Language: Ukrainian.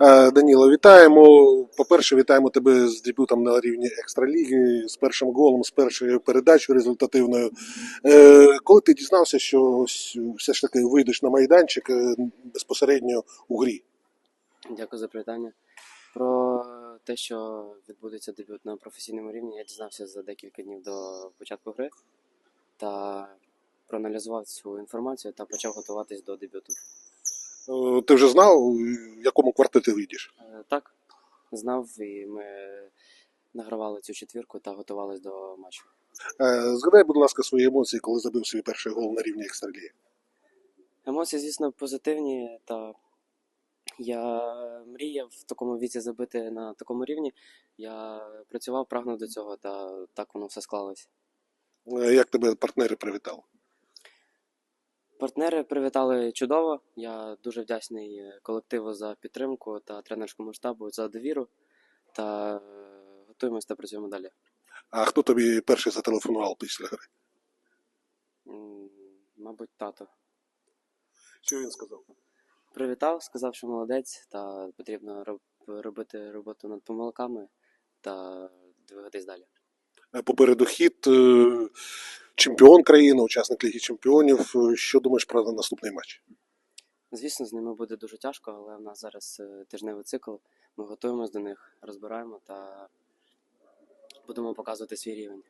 Е, Даніло, вітаємо. По-перше, вітаємо тебе з дебютом на рівні екстраліги, з першим голом, з першою передачею результативною. Е, Коли ти дізнався, що все ж таки вийдеш на майданчик е, безпосередньо у грі? Дякую за привітання. Про те, що відбудеться дебют на професійному рівні, я дізнався за декілька днів до початку гри та проаналізував цю інформацію та почав готуватись до дебюту. Ти вже знав, в якому квартеті вийдеш? Е, Так, знав, і ми награвали цю четвірку та готувалися до матчу. Е, Згадай, будь ласка, свої емоції, коли забив свій перший гол на рівні екстраліги. Емоції, звісно, позитивні, та я мріяв в такому віці забити на такому рівні. Я працював, прагнув до цього, та так воно все склалось. Е, Як тебе партнери привітали? Партнери привітали чудово. Я дуже вдячний колективу за підтримку та тренерському штабу за довіру. Та е, готуємось та працюємо далі. А хто тобі перший зателефонував після гри? М, Мабуть, тато. Що він сказав? Привітав, сказав, що молодець, та потрібно роб- робити роботу над помилками та двигатись далі. Е, Попереду хід, е, чемпіон країни, учасник Ліги Чемпіонів. Що думаєш про наступний матч? Звісно, з ними буде дуже тяжко, але в нас зараз е, тижневий цикл. Ми готуємось до них, розбираємо та будемо показувати свій рівень.